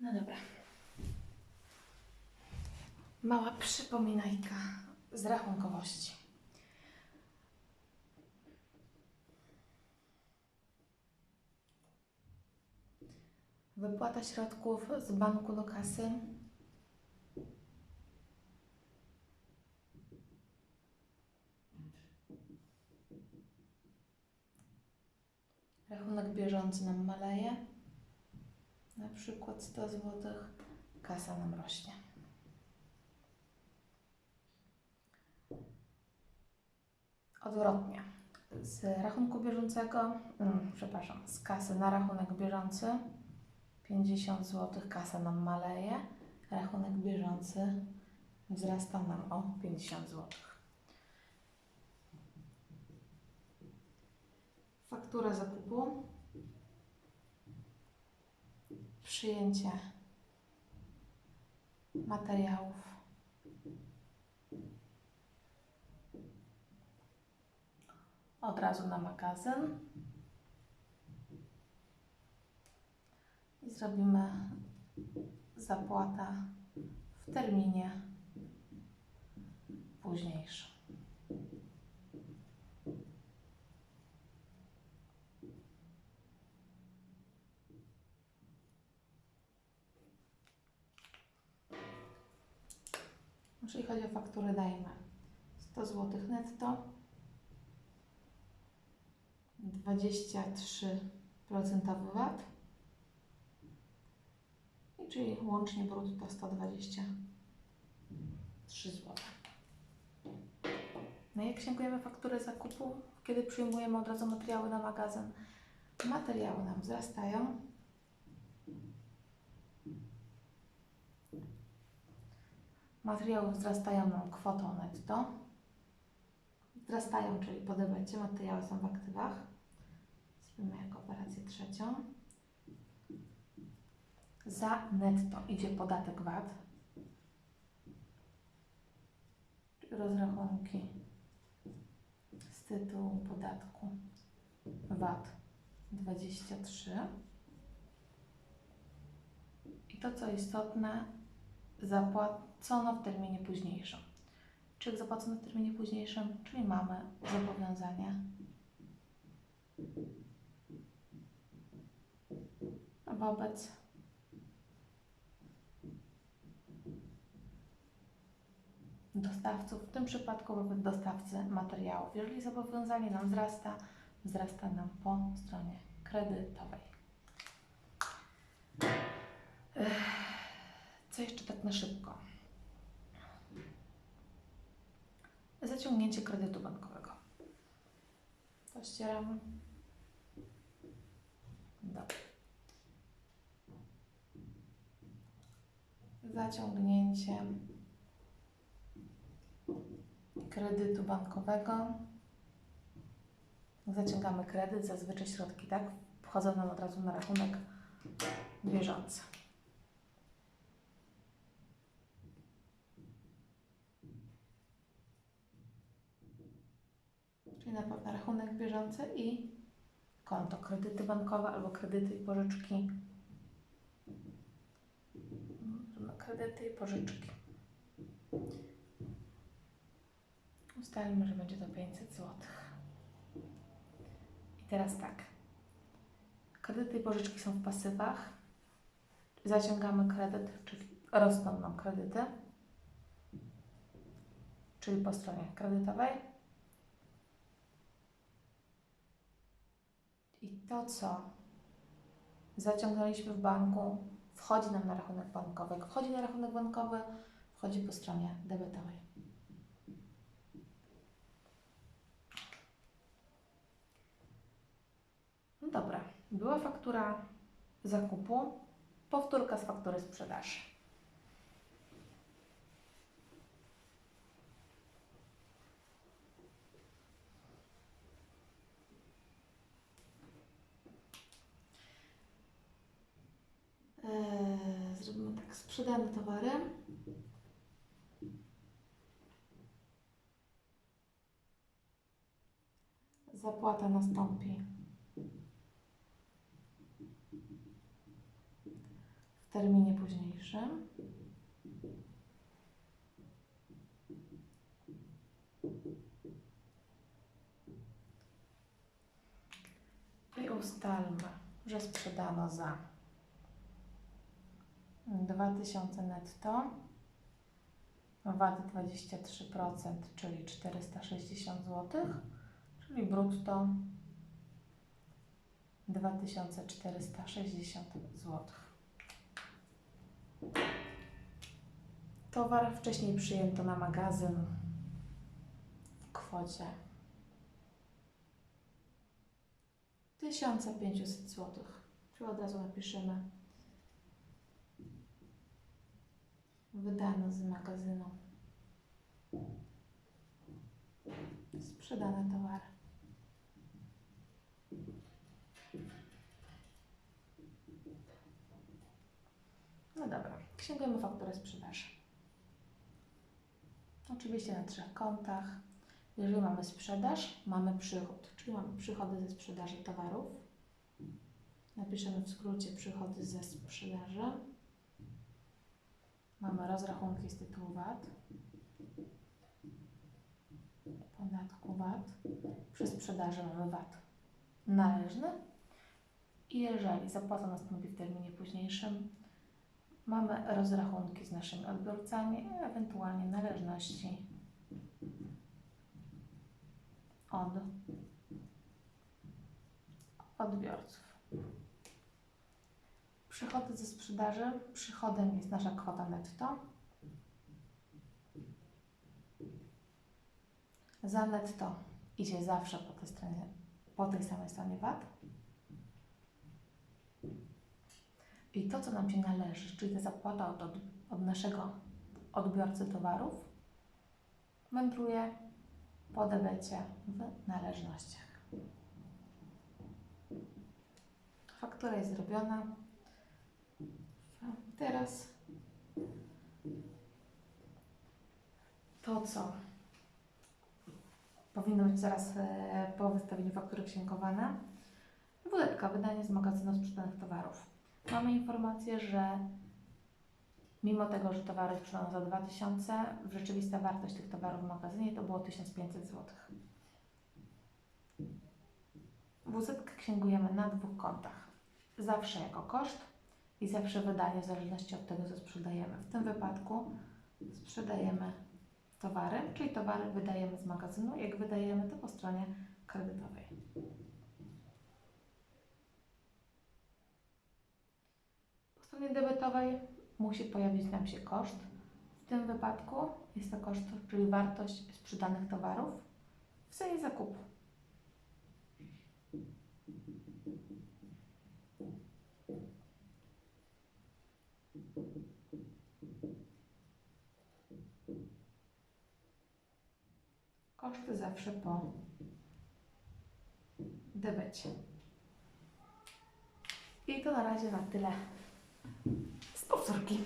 No dobra. Mała przypominajka z rachunkowości. Wypłata środków z banku do kasy. Rachunek bieżący nam maleje. Na przykład 100 zł. Kasa nam rośnie. Odwrotnie. Z rachunku bieżącego, mm, przepraszam, z kasy na rachunek bieżący 50 zł kasa nam maleje, rachunek bieżący wzrasta nam o 50 zł. Faktura zakupu, przyjęcie materiałów. Od razu na magazyn. I zrobimy zapłata w terminie późniejszym. Jeżeli chodzi o faktury, dajemy 100 zł netto, 23% VAT, i czyli łącznie brutto 123 zł. No jak księgujemy fakturę zakupu, kiedy przyjmujemy od razu materiały na magazyn, materiały nam wzrastają. Materiały wzrastają kwotą netto. Wzrastają, czyli po materiały są w aktywach. Zrobimy jako operację trzecią. Za netto idzie podatek VAT. Rozrachunki z tytułu podatku VAT 23. I to, co istotne, zapłacono w terminie późniejszym. Czy zapłacono w terminie późniejszym, czyli mamy zobowiązanie wobec dostawców, w tym przypadku wobec dostawcy materiałów. Jeżeli zobowiązanie nam wzrasta, wzrasta nam po stronie kredytowej. Ech, Co jeszcze tak na szybko? Zaciągnięcie kredytu bankowego. To ścieramy. Dobrze. Zaciągnięcie kredytu bankowego. Zaciągamy kredyt, zazwyczaj środki, tak? Wchodzą nam od razu na rachunek bieżący. Czyli na, na rachunek bieżący i konto kredyty bankowe albo kredyty i pożyczki. Kredyty i pożyczki. Ustalmy, że będzie to 500 zł. I teraz tak. Kredyty i pożyczki są w pasywach. Zaciągamy kredyt, czyli rosną nam kredyty, czyli po stronie kredytowej. I to, co zaciągnęliśmy w banku, wchodzi nam na rachunek bankowy. Jak wchodzi na rachunek bankowy, wchodzi po stronie debetowej. No dobra, była faktura zakupu, powtórka z faktury sprzedaży. Eee, Zrobimy tak, sprzedane towary. Zapłata nastąpi w terminie późniejszym. I ustalmy, że sprzedano za 2000 netto, VAT 23%, czyli 460 zł, czyli brutto 2460 zł. Towar wcześniej przyjęto na magazyn w kwocie 1500 zł. Czyli od razu napiszemy wydano z magazynu sprzedane towary. No dobra, księgujemy fakturę sprzedaży. Oczywiście na trzech kontach. Jeżeli mamy sprzedaż, mamy przychód, czyli mamy przychody ze sprzedaży towarów. Napiszemy w skrócie przychody ze sprzedaży. Mamy rozrachunki z tytułu VAT, podatku VAT. Przy sprzedaży mamy VAT należny. I jeżeli zapłata nastąpi w terminie późniejszym, mamy rozrachunki z naszymi odbiorcami, ewentualnie należności od odbiorców. Przychody ze sprzedaży. Przychodem jest nasza kwota netto. Za netto idzie zawsze po tej stronie, po tej samej stronie VAT. I to, co nam się należy, czyli ta zapłata od, od, od naszego odbiorcy towarów, wędruje po debecie w należnościach. Faktura jest zrobiona. Teraz to, co powinno być zaraz e, po wystawieniu faktury księgowane. Wuletka, wydanie z magazynu sprzedanych towarów. Mamy informację, że mimo tego, że towary sprzedano za 2000, rzeczywista wartość tych towarów w magazynie to było 1500 zł. WZ księgujemy na dwóch kontach. Zawsze jako koszt i zawsze wydanie w zależności od tego, co sprzedajemy. W tym wypadku sprzedajemy towary, czyli towary wydajemy z magazynu. Jak wydajemy, to po stronie kredytowej. Po stronie debetowej musi pojawić nam się koszt. W tym wypadku jest to koszt, czyli wartość sprzedanych towarów w cenie zakupu. Koszty zawsze po debecie. I to na razie na tyle z powtórki.